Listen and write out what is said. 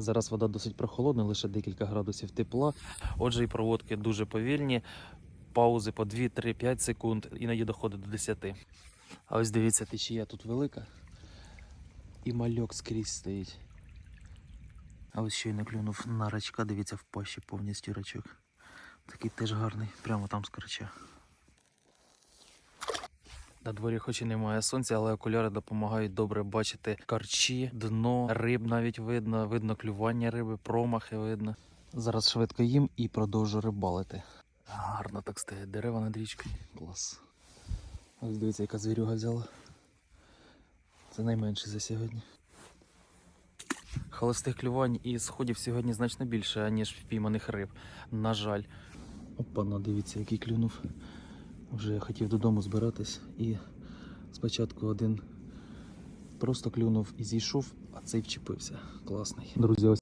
Зараз вода досить прохолодна, лише декілька градусів тепла. Отже, і проводки дуже повільні. Паузи по 2, 3, 5 секунд, іноді доходить до 10. А ось дивіться, течія тут велика. І мальок скрізь стоїть. А ось щойно клюнув на рачка, дивіться, в пащі повністю рачок. Такий теж гарний, прямо там з карча. На дворі хоч і немає сонця, але окуляри допомагають добре бачити карчі, дно, риб навіть видно, видно клювання риби, промахи видно. Зараз швидко їм і продовжу рибалити. Гарно так стоять дерева над річкою. Клас. Ось дивіться, яка звірюга взяла. Це найменше за сьогодні. Холостих клювань і сходів сьогодні значно більше, ніж впійманих риб. На жаль. Опа, дивіться, який клюнув. Вже я хотів додому збиратись і спочатку один просто клюнув і зійшов, а цей вчепився. Класний. Друзі, ось